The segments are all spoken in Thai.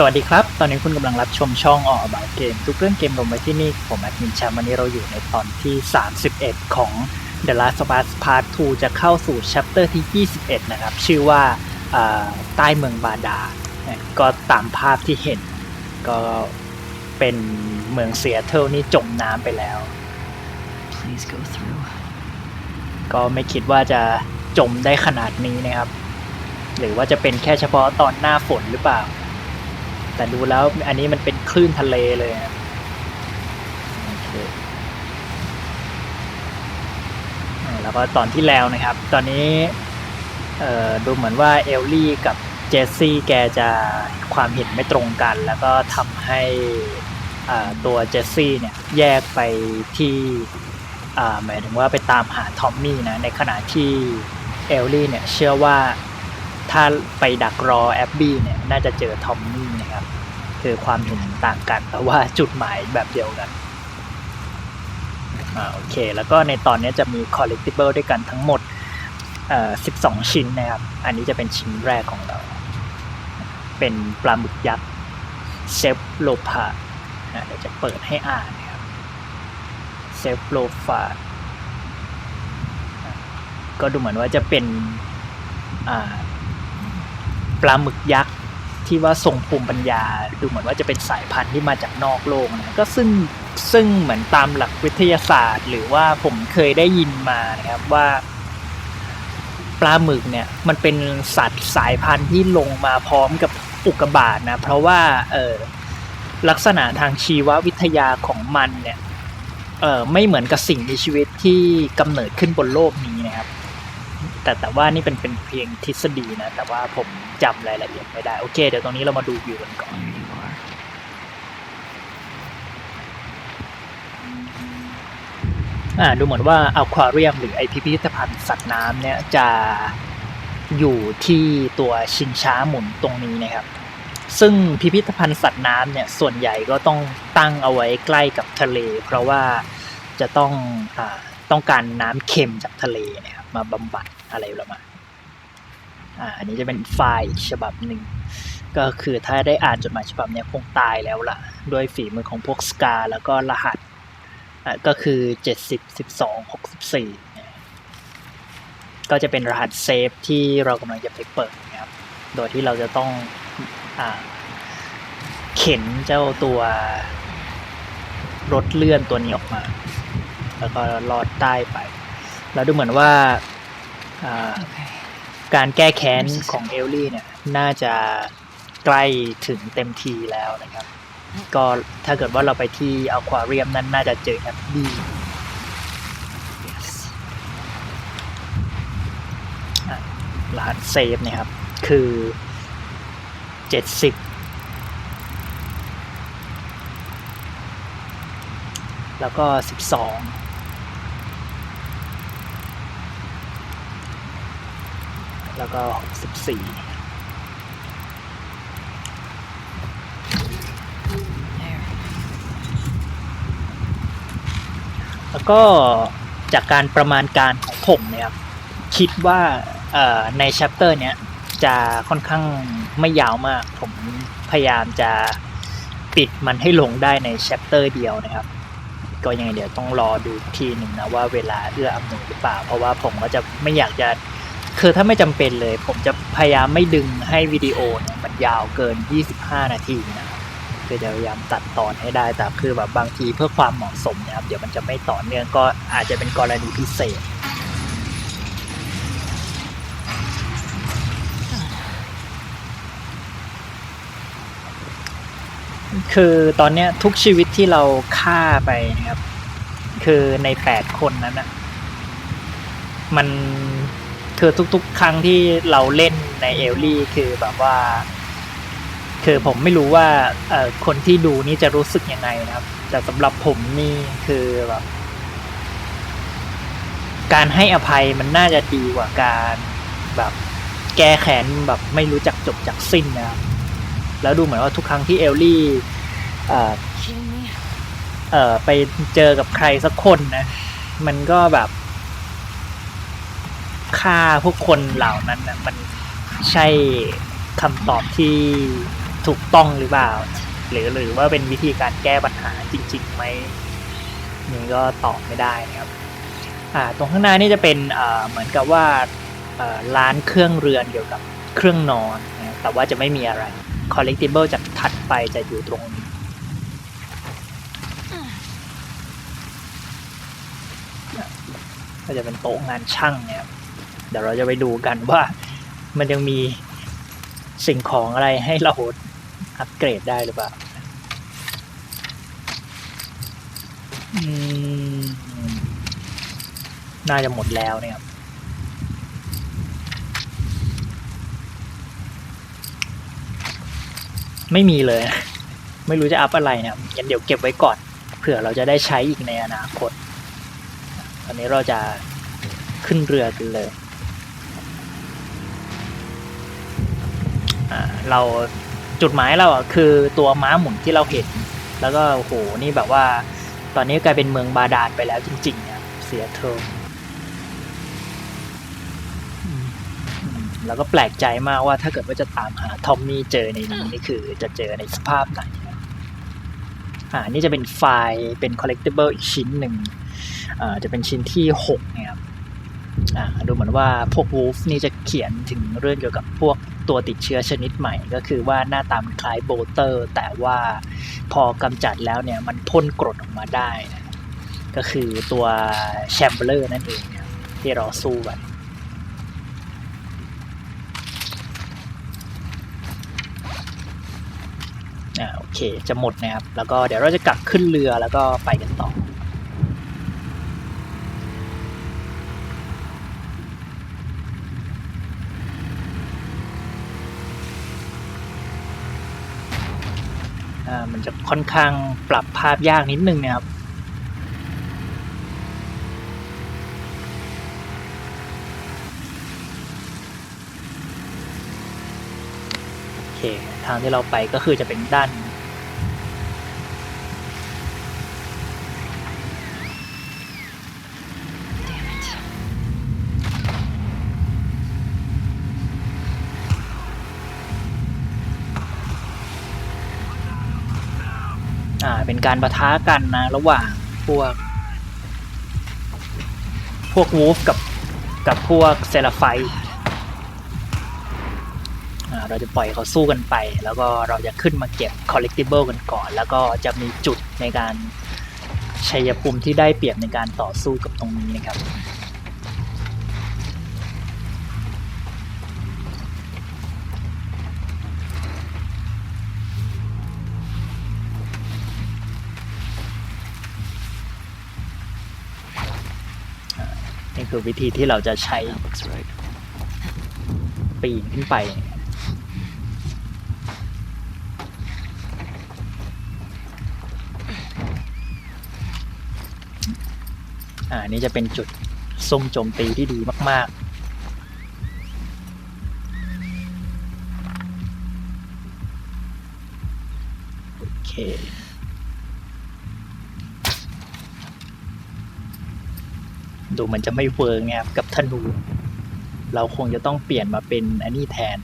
สวัสดีครับ ตอนนี้คุณกำลังรับชมช่องออกบาเกม ทุกเรื่องเกมลงไว้ที่นี่ ผมแอดมินแชมป์วันนี้เราอยู่ในตอนที่ 31 ของ The Last of Us Part 2 จะเข้าสู่ chapter ที่ 21 นะครับ ชื่อว่าอ่าใต้เมืองบาดาลก็ตามภาพที่เห็น ก็เป็นเมืองเซียเทิลนี่จมน้ำไปแล้ว Please go through. ก็ไม่คิดว่าจะจมได้ขนาดนี้นะครับ หรือว่าจะเป็นแค่เฉพาะตอนหน้าฝนหรือเปล่า แต่ดูแล้วอันนี้มันเป็นคลื่นทะเลเลยโอเคแล้วก็ตอนที่แล้วนะครับ ตอนนี้ดูเหมือนว่าเอลลี่กับเจสซี่แกจะความเห็นไม่ตรงกัน แล้วก็ทำให้ตัวเจสซี่เนี่ยแยกไปที่หมายถึงว่าไปตามหาทอมมี่นะ ในขณะที่เอลลี่เนี่ยเชื่อว่าถ้าไปดักรอแอบบี้เนี่ยน่าจะเจอทอมมี่ คือความเห็นต่างกันแต่ว่าจุดหมายแบบเดียวกันอ่าโอเค แล้วก็ในตอนนี้จะมี collectible ด้วยกันทั้งหมดเอ่อ12 ชิ้นนะครับ อันนี้จะเป็นชิ้นแรกของเรา เป็นปลาหมึกยักษ์เซฟโลพาอะเดี๋ยวจะเปิดให้อ่านนะครับเซฟโลฟาก็ดูเหมือนว่าจะเป็นปลาหมึกยักษ์ ที่ว่าทรงภูมิปัญญาดูเหมือนว่าจะเป็นสายพันธุ์ที่มาจากนอกโลกนะก็ซึ่งซึ่งเหมือนตามหลักวิทยาศาสตร์ หรือว่าผมเคยได้ยินมานะครับว่าปลาหมึกเนี่ยมันเป็นสัตว์สายพันธุ์ที่ลงมาพร้อมกับอุกกาบาตนะเพราะว่าเออลักษณะทางชีววิทยาของมันเนี่ยเออไม่เหมือนกับสิ่งมีชีวิตที่กำเนิดขึ้นบนโลกนี้นะครับ แต่แต่ว่านี่เป็นเป็นเพียงทฤษฎีนะ แต่ว่าผมจำรายละเอียดไม่ได้ โอเค เดี๋ยวตรงนี้เรามาดูวิวกันก่อน อ่า ดูเหมือนว่าอควาเรียมหรือไอพิพิธภัณฑ์สัตว์น้ำเนี่ยจะอยู่ที่ตัวชิงช้าหมุนตรงนี้นะครับ ซึ่งพิพิธภัณฑ์สัตว์น้ำเนี่ยส่วนใหญ่ก็ต้องตั้งเอาไว้ใกล้กับทะเล เพราะว่าจะต้องอต้องการน้ำเค็มจากทะเลนะครับมาบำบัด อะไรประมาณอ่าอันนี้จะเป็นไฟล์ฉบับหนึ่ง ก็คือถ้าได้อ่านจดหมายฉบับเนี้ยคงตายแล้วล่ะ ด้วยฝีมือของพวกสกาแล้วก็รหัสอะก็คือเจ็ดสิบสิบสองหกสิบสี่ก็จะเป็นรหัสเซฟที่เรากำลังจะไปเปิดนะครับ โดยที่เราจะต้องอ่าเข็นเจ้าตัวรถเลื่อนตัวนี้ออกมา แล้วก็ลอดใต้ไป แล้วดูเหมือนว่า การแก้แค้นของเอลลี่เนี่ยน่าจะใกล้ถึงเต็มทีแล้วนะครับ ก็ถ้าเกิดว่าเราไปที่อควาเรียมนั้นน่าจะเจอแอปบี้ Yes. รหัสเซฟเนี่ยครับ คือเจ็ดสิบแล้วก็สิบสอง แล้วก็หกสิบสี่ There. แล้วก็จากการประมาณการของผมเนี่ยครับคิดว่าในแชปเตอร์เนี้ยจะค่อนข้างไม่ยาวมาก ผมพยายามจะปิดมันให้ลงได้ในแชปเตอร์เดียวนะครับ ก็ยังไงเดี๋ยวต้องรอดูทีหนึ่งนะว่าเวลาเอื้ออำนวยหรือเปล่า เพราะว่าผมก็จะไม่อยากจะ คือถ้าไม่จำเป็นเลย ผมจะพยายามไม่ดึงให้วิดีโอเนี่ยมันยาวเกิน 25 นาทีนะครับคือจะพยายามตัดตอนให้ได้ แต่คือแบบบางทีเพื่อความเหมาะสมนะครับ เดี๋ยวมันจะไม่ต่อเนื่องก็อาจจะเป็นกรณีพิเศษคือตอนเนี้ยทุกชีวิตที่เราฆ่าไปนะครับ คือในแปดคนนั้นนะมัน คือทุก ๆ ครั้งที่เราเล่นในเอลลี่คือแบบว่า คือผมไม่รู้ว่าเอ่อคนที่ดูนี่จะรู้สึกยังไงนะครับ แต่สำหรับผมนี่คือแบบการให้อภัยมันน่าจะดีกว่าการแบบแก้แค้นแบบไม่รู้จักจบจากสิ้นนะครับแล้วดูเหมือนว่าทุกครั้งที่เอลลี่เอ่อเอ่อไปเจอกับใครสักคนนะ มันก็แบบ ฆ่าพวกคนเหล่านั้นนะมันใช่คำตอบที่ถูกต้องหรือเปล่า หรือหรือว่าเป็นวิธีการแก้ปัญหาจริงๆไหมนี่ก็ตอบไม่ได้นะครับอ่าตรงข้างหน้านี่จะเป็นอ่าเหมือนกับว่าอ่าร้านเครื่องเรือนเกี่ยวกับเครื่องนอนนะแต่ว่าจะไม่มีอะไร collectible จากถัดไปจะอยู่ตรงนี้ก็จะเป็นโต๊ะงานช่างเนี่ยครับ เดี๋ยวเราจะไปดูกันว่ามันยังมีสิ่งของอะไรให้เราอัปเกรดได้หรือเปล่าน่าจะหมดแล้วเนี่ยครับไม่มีเลย ไม่รู้จะอัพอะไรเนี่ยงั้นเดี๋ยวเก็บไว้ก่อน เผื่อเราจะได้ใช้อีกในอนาคต ตอนนี้เราจะขึ้นเรือกันเลย เราจุดหมายเราอะคือตัวม้าหมุนที่เราเห็น แล้วก็โหนี่แบบว่า ตอนนี้กลายเป็นเมืองบาดาลไปแล้วจริงๆเนี่ยเสียเทอมแล้วก็แปลกใจมากว่าถ้าเกิดว่าจะตามหาทอมมี่เจอในนี้นี่คือจะเจอในสภาพไหนอ่านี่จะเป็นไฟล์เป็น collectible อีกชิ้นหนึ่งอ่าจะเป็นชิ้นที่ 6 เนี่ย ดูเหมือนว่าพวกวูฟนี่จะเขียนถึงเรื่องเกี่ยวกับพวกตัวติดเชื้อชนิดใหม่ ก็คือว่าหน้าตามคล้ายโบเตอร์ แต่ว่าพอกำจัดแล้วเนี่ยมันพ่นกรดออกมาได้นะก็คือตัวแชมเบอร์นั่นเองที่เราสู้กันอ่าโอเค จะหมดนะครับ แล้วก็เดี๋ยวเราจะกลับขึ้นเรือแล้วก็ไปกันต่อ มันจะค่อนข้างปรับภาพยากนิดนึงนะครับโอเคทางที่เราไปก็คือจะเป็นด้าน เป็นการประทะกันนะ ระหว่างพวก พวกวูฟกับกับพวกเซลไฟเราจะปล่อยเขาสู้กันไป แล้วก็เราจะขึ้นมาเก็บคอลเลกติเบิลกันก่อน แล้วก็จะมีจุดในการชัยภูมิที่ได้เปรียบในการต่อสู้กับตรงนี้นะครับ คือวิธีที่เราจะใช้ That looks right. ปีนขึ้นไป อ่านี่จะเป็นจุดซุ่มโจมตีที่ดีมากๆโอเค ดูมันจะไม่เวิร์กไงครับกับธนู เราคงจะต้องเปลี่ยนมาเป็นอันนี้แทน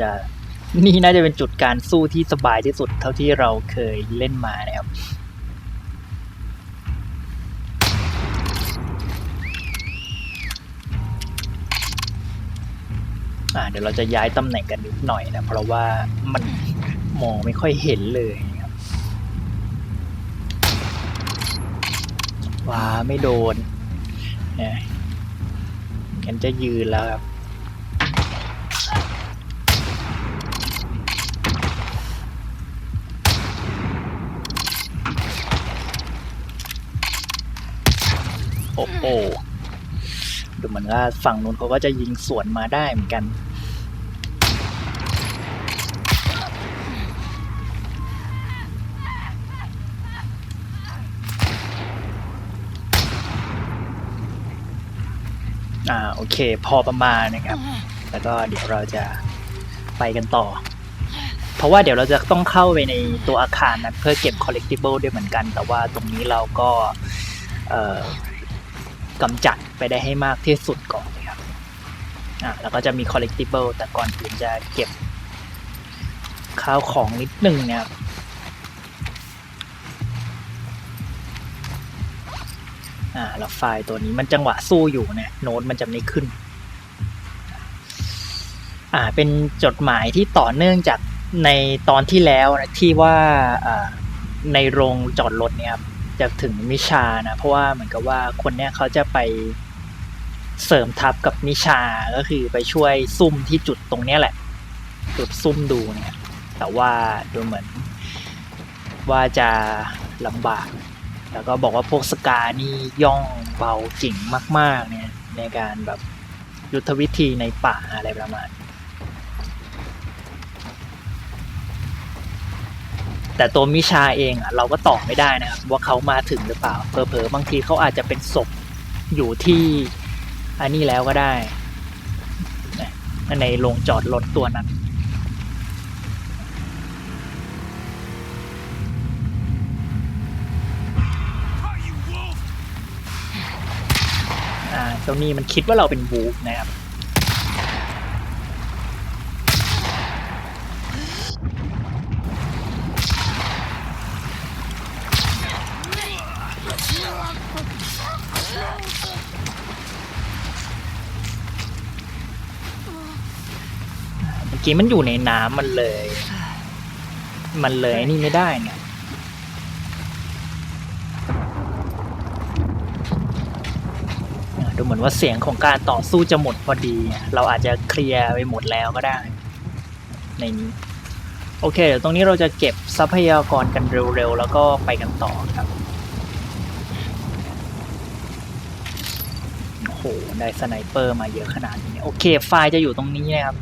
จะนี่น่าจะเป็นจุดการสู้ที่สบายที่สุดเท่าที่เราเคยเล่นมานะครับอ่าเดี๋ยวเราจะย้ายตำแหน่งกันนิดหน่อยนะ เพราะว่ามันมองไม่ค่อยเห็นเลยครับว้าไม่โดนเนี่ยกันจะยืนแล้วครับ โอ้โหดูเหมือนว่าฝั่งนู้นเขาก็จะยิงสวนมาได้เหมือนกัน อ่าโอเค พอประมาณนะครับ แล้วก็เดี๋ยวเราจะไปกันต่อ เพราะว่าเดี๋ยวเราจะต้องเข้าไปในตัวอาคารนะเพื่อเก็บค collectible ด้วยเหมือนกัน แต่ว่าตรงนี้เราก็ กำจัดไปได้ให้มากที่สุดก่อนนะครับอ่าแล้วก็จะมี collectible แต่ก่อนอื่นจะเก็บข้าวของนิดนึงนะครับอ่าแล้วไฟล์ตัวนี้มันจังหวะสู้อยู่นี่ยโน้ตมันจะไม่ขึ้น อ่าเป็นจดหมายที่ต่อเนื่องจากในตอนที่แล้วนะที่ว่าอ่าในโรงจอดรถเนี่ยครับ จะถึงมิชานะ เพราะว่าเหมือนกับว่าคนเนี้ยเขาจะไปเสริมทัพกับนิชาก็คือไปช่วยซุ่มที่จุดตรงเนี้ยแหละ จุดซุ่มดูเนี่ย แต่ว่าดูเหมือนว่าจะลำบาก แล้วก็บอกว่าพวกสกานี่ย่องเบาเก่งมาก ๆ เนี่ยในการแบบยุทธวิธีในป่าอะไรประมาณ แต่ตัวมิชาเองอะเราก็ตอบไม่ได้นะครับว่าเขามาถึงหรือเปล่าเผลอๆบางทีเขาอาจจะเป็นศพอยู่ที่อันนี้แล้วก็ได้ในโรงจอดรถตัวนั้นอ่าเจ้านี่มันคิดว่าเราเป็นวูฟนะครับ เมื่อ กี้มันอยู่ในน้ำมันเลย มันเลยไอ้นี่ไม่ได้เนี่ยอ่าดูเหมือนว่าเสียงของการต่อสู้จะหมดพอดี เราอาจจะเคลียร์ไปหมดแล้วก็ได้ ในนี้โอเค เดี๋ยวตรงนี้เราจะเก็บทรัพยากรกันเร็วๆ แล้วก็ไปกันต่อครับโอ้โห ได้สไนเปอร์มาเยอะขนาดนี้ โอเค ไฟล์จะอยู่ตรงนี้นะครับ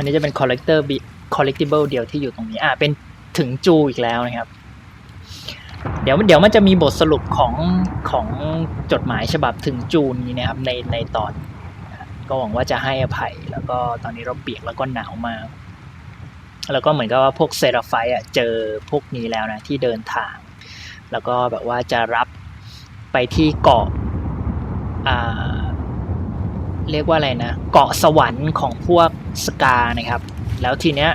อันนี้จะเป็น collector collectible เดียวที่อยู่ตรงนี้อ่าเป็นถึงจูอีกแล้วนะครับ เดี๋ยวเดี๋ยวมันจะมีบทสรุปของของจดหมายฉบับถึงจูนนี้นะครับในในตอน ก็หวังว่าจะให้อภัย แล้วก็ตอนนี้เราเปียกแล้วก็หนาวมากแล้วก็เหมือนกับว่าพวกเซราไฟอะเจอพวกนี้แล้วนะที่เดินทาง แล้วก็แบบว่าจะรับไปที่เกาะอ่า เรียกว่าอะไรนะ เกาะสวรรค์ของพวกสกานะครับ แล้วทีเนี้ย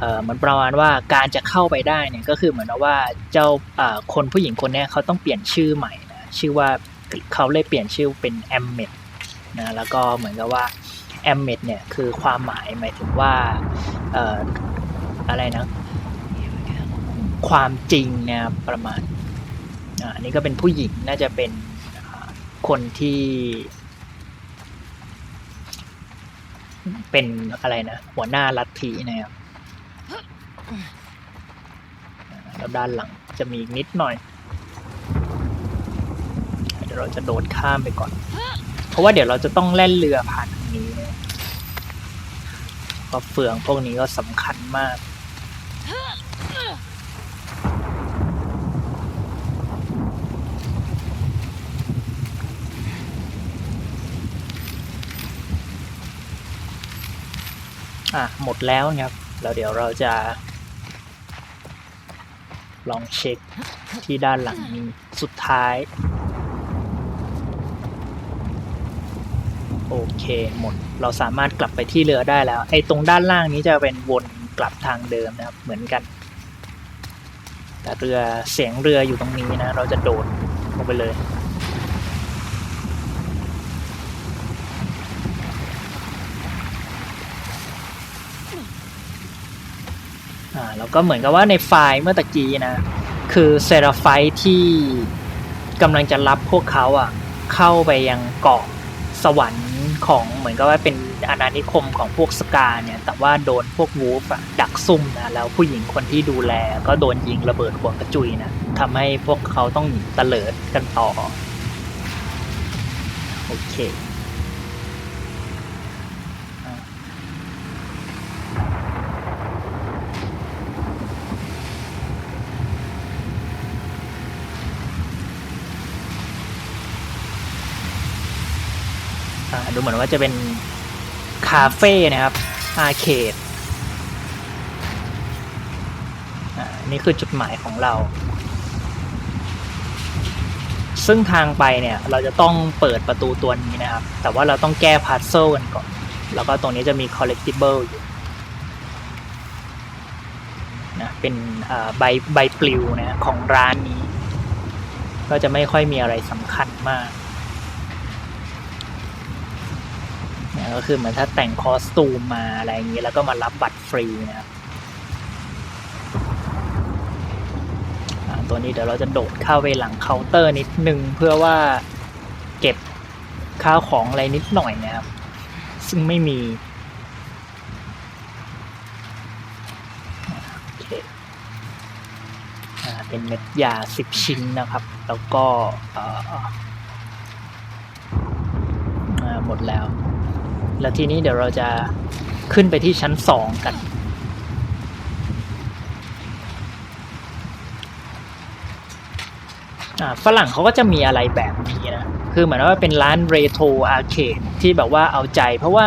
เอ่อมือนประมาณว่าการจะเข้าไปได้เนี่ยก็คือเหมือนว่าเจ้าอ่าคนผู้หญิงคนนี้เขาต้องเปลี่ยนชื่อใหม่นะชื่อว่าเขาเลยเปลี่ยนชื่อเป็นแอมเมดนะแล้วก็เหมือนกับว่าแอมเมดเนี่ยคือความหมายหมายถึงว่าเอ่ออะไรนะความจริงเนี่ยประมาณอ่าอันนี้ก็เป็นผู้หญิงน่าจะเป็นคนที่ เป็นอะไรนะหัวหน้าลัทธินะครับแล้วด้านหลังจะมีนิดหน่อย เดี๋ยวเราจะโดดข้ามไปก่อน เพราะว่าเดี๋ยวเราจะต้องแล่นเรือผ่านตรงนี้นะก็เฟืองพวกนี้ก็สำคัญมาก อะหมดแล้วนะครับแล้วเดี๋ยวเราจะ ลองเช็คที่ด้านหลังนี้สุดท้าย โอเคหมดเราสามารถกลับไปที่เรือได้แล้ว ไอ้ตรงด้านล่างนี้จะเป็นวนกลับทางเดิมนะครับเหมือนกัน แต่เรือเสียงเรืออยู่ตรงนี้นะ เราจะโดดลงไปเลย แล้วก็เหมือนกับว่าในไฟล์เมื่อตะกี้นะ คือเซราไฟที่กำลังจะรับพวกเขาอะเข้าไปยังเกาะสวรรค์ของเหมือนกับว่าเป็นอาณานิคมของพวกสกาเนี่ยแต่ว่าโดนพวกวูฟอะดักซุ่มนะแล้วผู้หญิงคนที่ดูแลก็โดนยิงระเบิดหัวกระจุยนะทำให้พวกเขาต้องหนีตะเลิดกันต่อโอเค ดูเหมือนว่าจะเป็นคาเฟ่นะครับ อาร์เคดอ่านี่คือจุดหมายของเรา ซึ่งทางไปเนี่ยเราจะต้องเปิดประตูตัวนี้นะครับ แต่ว่าเราต้องแก้พัซเซิลกันก่อน แล้วก็ตรงนี้จะมี collectible อยู่นะเป็นใบใบปลิวนะของร้านนี้ ก็จะไม่ค่อยมีอะไรสำคัญมากเก็คือเหมือนถ้าแต่งคอสตูมมาอะไรอย่างนี้ แล้วก็มารับบัตรฟรีนะครับตัวนี้เดี๋ยวเราจะโดดเข้าไปหลังเคาน์เตอร์นิดนึงเพื่อว่าเก็บข้าวของอะไรนิดหน่อยนะครับ ซึ่งไม่มีเป็นเม็ดยาสิบชิ้นนะครับ แล้วก็หมดแล้ว แล้วทีนี้เดี๋ยวเราจะขึ้นไปที่ชั้นสองกันอ่าฝรั่งเขาก็จะมีอะไรแบบนี้นะ คือเหมือนว่าเป็นร้านเรโทรอาร์เคดที่แบบว่าเอาใจ เพราะว่า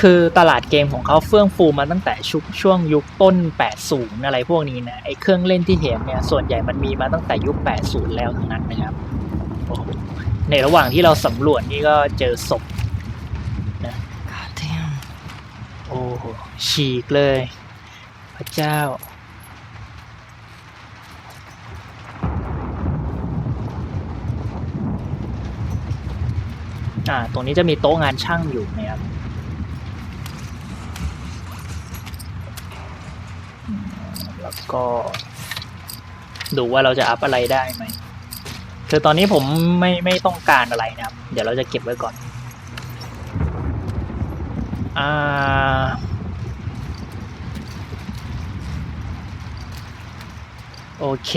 คือตลาดเกมของเขาเฟื่องฟูมาตั้งแต่ชุกช่วงยุคต้น 80 อะไรพวกนี้นะ ไอ้เครื่องเล่นที่เห็นเนี่ย ส่วนใหญ่มันมีมาตั้งแต่ยุค 80 แล้วทั้งนั้นนะครับ ในระหว่างที่เราสำรวจนี่ก็เจอศพ God damn. โอ้โหฉีกเลย พระเจ้า อ่า ตรงนี้จะมีโต๊ะงานช่างอยู่นะครับแล้วก็ดูว่าเราจะอัพอะไรได้ไหมคือตอนนี้ผมไม่ไม่ต้องการอะไรนะครับ เดี๋ยวเราจะเก็บไว้ก่อน อ่าโอเค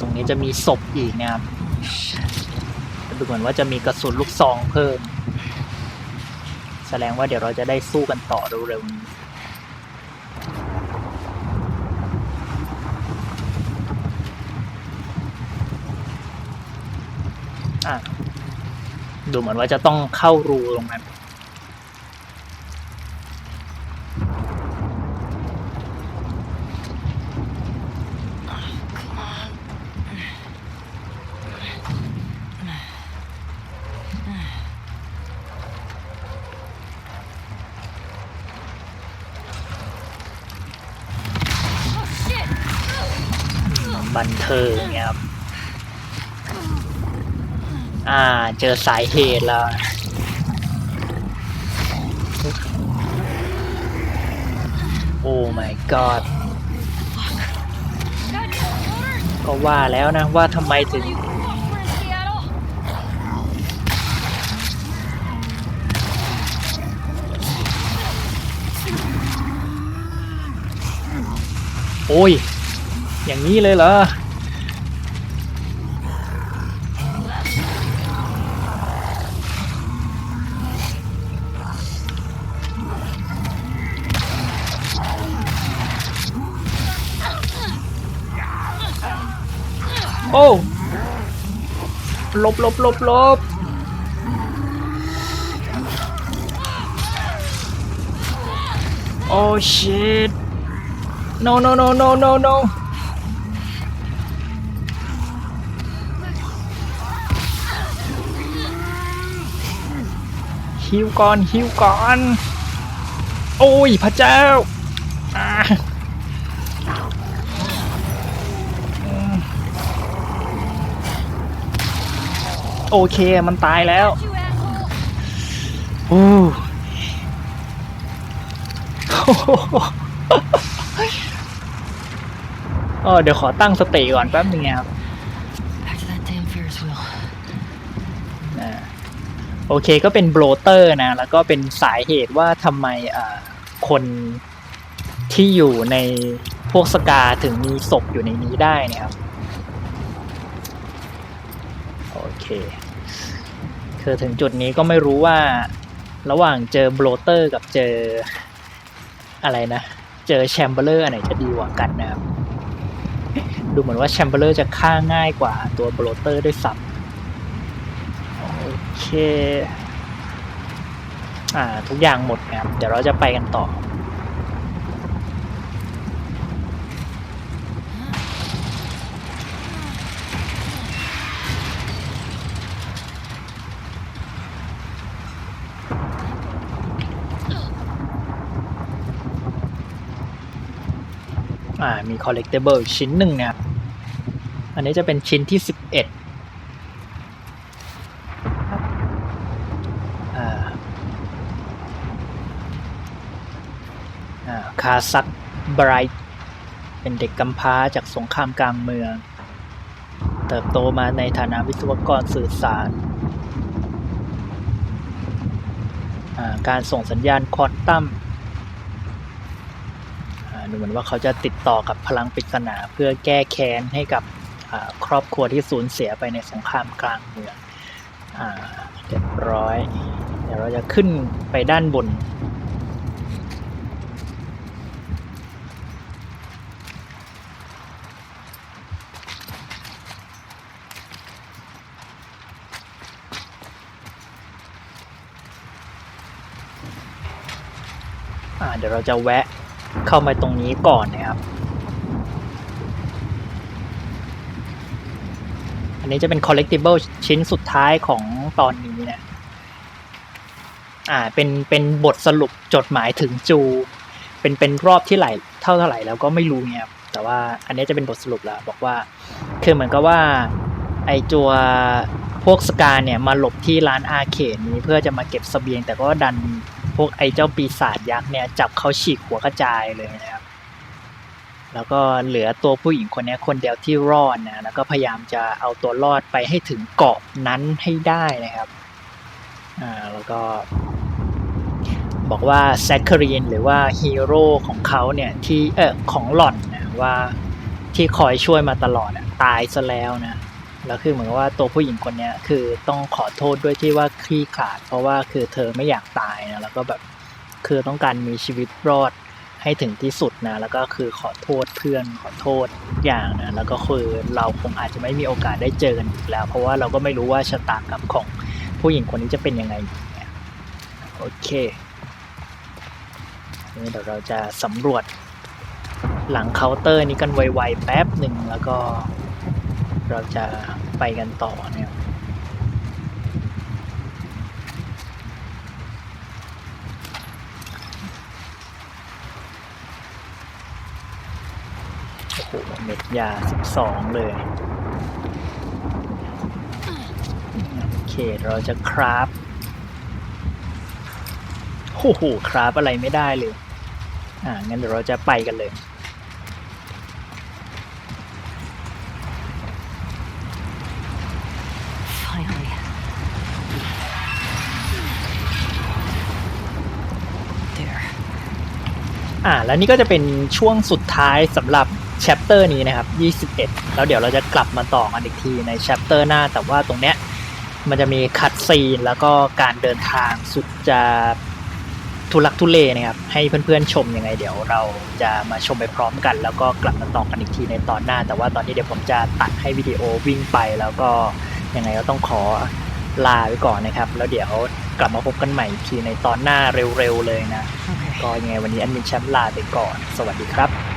ตรงนี้จะมีศพอีกนะครับดูเหมือนว่าจะมีกระสุนลูกซองเพิ่ม แสดงว่าเดี๋ยวเราจะได้สู้กันต่อเร็วๆนี้ ดูเหมือนว่าจะต้องเข้ารูตรงนั้น บันเทิงเนี่ยครับ อ่า เจอสายเหตุแล้ว โอ้ my god ก็ว่าแล้วนะว่าทำไมถึงโอ้ย อย่างนี้เลยเหรอ โอ้หลบหลบหลบหลบโอ้ shit no no no no no no ฮิวก่อนฮิวก่อน โอ้ยพระเจ้า โอเคมันตายแล้วโอ้โหเออเดี๋ยวขอตั้งสติก่อนแป๊บนึงนะครับ Back to that damn Ferris wheel. อ่าโอเคก็เป็นโบรเตอร์นะ แล้วก็เป็นสาเหตุว่าทำไมอ่าคนที่อยู่ในพวกสกาถึงมีศพอยู่ในนี้ได้เนะครับโอเค คือถึงจุดนี้ก็ไม่รู้ว่าระหว่างเจอโบลเตอร์กับเจออะไรนะ เจอแชมเบอร์เลอร์อันไหนจะดีกว่ากันนะครับ ดูเหมือนว่าแชมเบอร์เลอร์จะฆ่าง่ายกว่าตัวโบลเตอร์ด้วยซ้ำโอเค อ่า ทุกอย่างหมดนะครับ เดี๋ยวเราจะไปกันต่อ อ่ามี collectible ชิ้นหนึ่งนะครับอันนี้จะเป็นชิ้นที่สิบเอ็ดคาซักไบรท์เป็นเด็กกำพร้าจากสงครามกลางเมือง เติบโตมาในฐานะวิศวกรสื่อสาร การส่งสัญญาณควอนตัม ดูเหมือนว่าเขาจะติดต่อกับพลังปริศนาเพื่อแก้แค้นให้กับครอบครัวที่สูญเสียไปในสงครามกลางเมืองเรียบร้อย เดี๋ยวเราจะขึ้นไปด้านบน เดี๋ยวเราจะแวะ เข้ามาตรงนี้ก่อนนะครับ อันนี้จะเป็น collectible ชิ้นสุดท้ายของตอนนี้นะ อ่า เป็น เป็นบทสรุปจดหมายถึงจู เป็น เป็นรอบที่ไหลเท่าเท่าไหร่แล้วก็ไม่รู้เนี่ยครับ แต่ว่าอันนี้จะเป็นบทสรุปแล้ว บอกว่า คือเหมือนกับว่า ไอตัวพวกสกาเนี่ยมาหลบที่ร้านอาเขนนี้เพื่อจะมาเก็บสเสบียง แต่ก็ดัน พวกไอ้เจ้าปีศาจยักษ์เนี่ยจับเขาฉีกหัวกระจายเลยนะครับ แล้วก็เหลือตัวผู้หญิงคนนี้คนเดียวที่รอดนะแล้วก็พยายามจะเอาตัวรอดไปให้ถึงเกาะนั้นให้ได้นะครับอ่าแล้วก็บอกว่าแซคคอรีนหรือว่าฮีโร่ของเขาเนี่ยที่เออของหล่อนนะว่าที่คอยช่วยมาตลอดอะตายซะแล้วนะ แล้วคือเหมือนว่าตัวผู้หญิงคนเนี้ยคือต้องขอโทษด้วยที่ว่าคลี่ขาด เพราะว่าคือเธอไม่อยากตายนะแล้วก็แบบคือต้องการมีชีวิตรอดให้ถึงที่สุดนะแล้วก็คือขอโทษเพื่อนขอโทษอย่างนะแล้วก็คือเราคงอาจจะไม่มีโอกาสได้เจอกันอีกแล้ว เพราะว่าเราก็ไม่รู้ว่าชะตากรรมของผู้หญิงคนนี้จะเป็นยังไงโอเคนี่เดี๋ยวเราจะสำรวจหลังเคาน์เตอร์นี้กันไวๆแป๊บหนึ่งแล้วก็ เราจะไปกันต่อเนี่ยโอ้โหเม็ดยา12เลย โอเค เราจะคราฟโอ้โหคราฟอะไรไม่ได้เลย อ่า งั้นเดี๋ยวเราจะไปกันเลย อ่าแล้วนี่ก็จะเป็นช่วงสุดท้ายสำหรับแชปเตอร์นี้นะครับ 21 แล้วเดี๋ยวเราจะกลับมาต่อกันอีกทีในแชปเตอร์หน้า แต่ว่าตรงเนี้ยมันจะมีคัดซีนแล้วก็การเดินทางสุดจะทุลักทุเลนะครับ ให้เพื่อนๆชมยังไง เดี๋ยวเราจะมาชมไปพร้อมกัน แล้วก็กลับมาต่อกันอีกทีในตอนหน้า แต่ว่าตอนนี้เดี๋ยวผมจะตัดให้วิดีโอวิ่งไปแล้วก็ยังไงก็ต้องขอลาไปก่อนนะครับ แล้วเดี๋ยวกลับมาพบกันใหม่อีกทีในตอนหน้าเร็วๆเลยนะ ก็ยังไงวันนี้อันมินแชมป์ลาไปก่อน สวัสดีครับ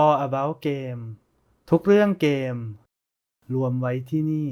All About Game ทุกเรื่องเกม รวมไว้ที่นี่